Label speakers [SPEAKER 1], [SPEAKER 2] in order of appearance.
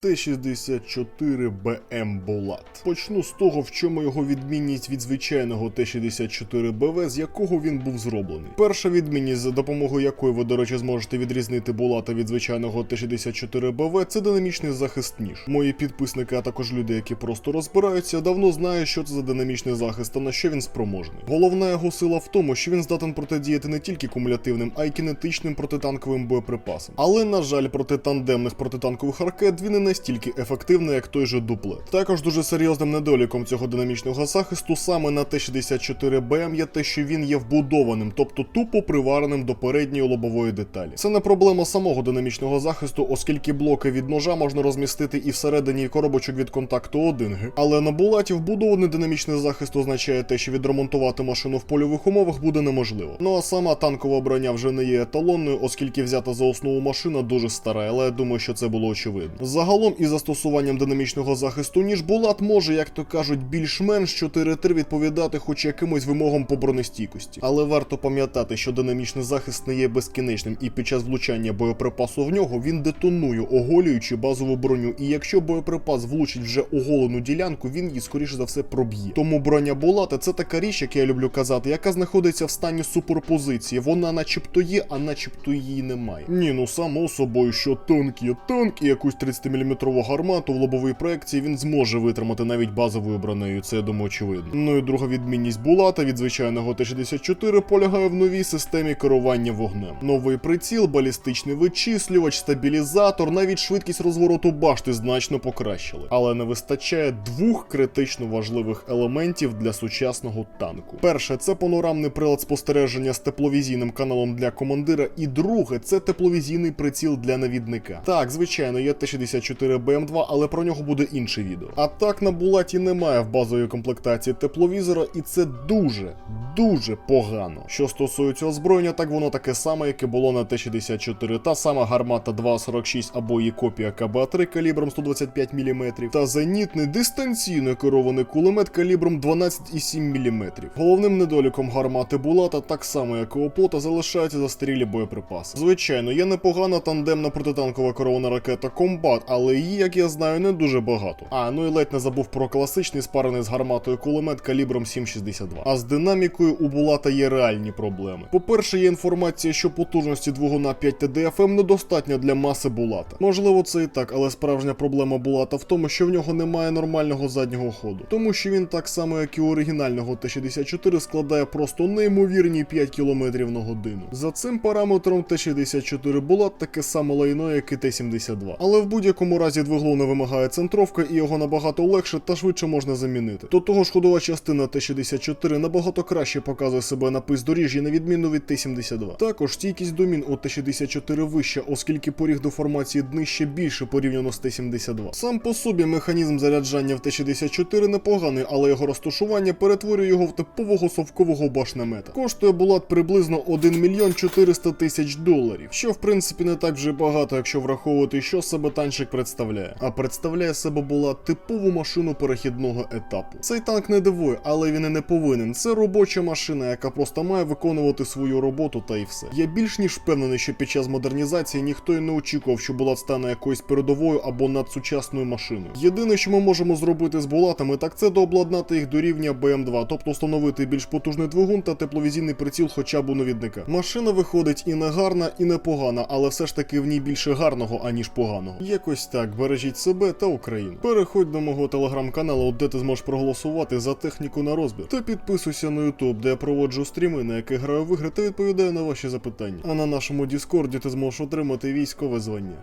[SPEAKER 1] Т-64БМ Булат. Почну з того, в чому його відмінність від звичайного Т-64БВ, з якого він був зроблений. Перша відмінність, за допомогою якої ви, до речі, зможете відрізнити Булата від звичайного Т-64БВ, це динамічний захист ніж. Мої підписники, а також люди, які просто розбираються, давно знають, що це за динамічний захист та на що він спроможний. Головна його сила в тому, що він здатен протидіяти не тільки кумулятивним, а й кінетичним протитанковим боєприпасам. Але, на жаль, проти тандемних протитанкових ракет він не настільки ефективний, як той же дуплет. Також дуже серйозним недоліком цього динамічного захисту саме на Т-64БМ є те, що він є вбудованим, тобто тупо привареним до передньої лобової деталі. Це не проблема самого динамічного захисту, оскільки блоки від ножа можна розмістити і всередині коробочок від контакту 1 г Але на булаті вбудований динамічний захист означає те, що відремонтувати машину в польових умовах буде неможливо. Ну а сама танкова броня вже не є еталонною, оскільки взята за основу машина дуже стара, але я думаю, що це було очевидно. Загалом із застосуванням динамічного захисту ніж булат може, як то кажуть, більш-менш 4-3 відповідати хоч якимось вимогам по бронестійкості. Але варто пам'ятати, що динамічний захист не є безкінечним, і під час влучання боєприпасу в нього він детонує, оголюючи базову броню. І якщо боєприпас влучить вже оголену ділянку, він її скоріше за все проб'є. Тому броня булата це така річ, як я люблю казати, яка знаходиться в стані суперпозиції. Вона начебто є, а начебто її немає. Ні, ну само собою, що танк є танк, і якусь 30-мм гармату в лобовій проекції він зможе витримати навіть базовою бронею. Це я думаю, очевидно. Ну і друга відмінність булата від звичайного Т-64 полягає в новій системі керування вогнем. Новий приціл, балістичний вичислювач, стабілізатор, навіть швидкість розвороту башти значно покращили. Але не вистачає двох критично важливих елементів для сучасного танку. Перше, це панорамний прилад спостереження з тепловізійним каналом для командира, і друге, це тепловізійний приціл для навідника. Так, звичайно, є Т-64 БМ2, але про нього буде інше відео. А так на булаті немає в базовій комплектації тепловізора, і це дуже, дуже погано. Що стосується озброєння, так воно таке саме, яке було на Т-64. Та сама гармата 2.46 або її копія КБ-3 калібром 125 мм, та зенітний дистанційно керований кулемет калібром 12,7 мм. Головним недоліком гармати Булата, так само як і оплота, залишаються застарілі боєприпаси. Звичайно, є непогана тандемна протитанкова керована ракета Комбат, але її, як я знаю, не дуже багато. А ну і ледь не забув про класичний спарений з гарматою кулемет калібром 7,62. А з динамікою у Булата є реальні проблеми. По-перше, є інформація, що потужності двигуна 5 TDFM недостатньо для маси Булата. Можливо, це і так, але справжня проблема Булата в тому, що в нього немає нормального заднього ходу, тому що він так само, як і у оригінального Т-64, складає просто неймовірні 5 км на годину. За цим параметром Т-64 Булат таке саме лайно, як і Т-72. Але в будь-якому разі двигло не вимагає центровка і його набагато легше та швидше можна замінити. До того ж, ходова частина Т-64 набагато краще показує себе на пиздоріжжі, на відміну від Т-72. Також стійкість до мін у Т-64 вища, оскільки поріг деформації днище більше порівняно з Т-72. Сам по собі механізм заряджання в Т-64 непоганий, але його розташування перетворює його в типового совкового башнемета. Коштує булат приблизно 1 мільйон 400 тисяч доларів, що в принципі не так вже багато, якщо враховувати, що себе танчик представляє. А представляє себе була типову машину перехідного етапу. Цей танк не дивує, але він і не повинен. Це робоча машина, яка просто має виконувати свою роботу та й все. Я більш ніж впевнений, що під час модернізації ніхто й не очікував, що Булат стане якоюсь передовою або надсучасною машиною. Єдине, що ми можемо зробити з булатами, так це дообладнати їх до рівня BM2, тобто встановити більш потужний двигун та тепловізійний приціл хоча б у навідника. Машина виходить і не гарна, і не погана, але все ж таки в ній більше гарного, аніж поганого. Якось так, бережіть себе та Україну. Переходь до мого телеграм-каналу, де ти зможеш проголосувати за техніку на розбір. Та підписуйся на YouTube, де я проводжу стріми, на яких граю в ігри та відповідаю на ваші запитання. А на нашому Діскорді ти зможеш отримати військове звання.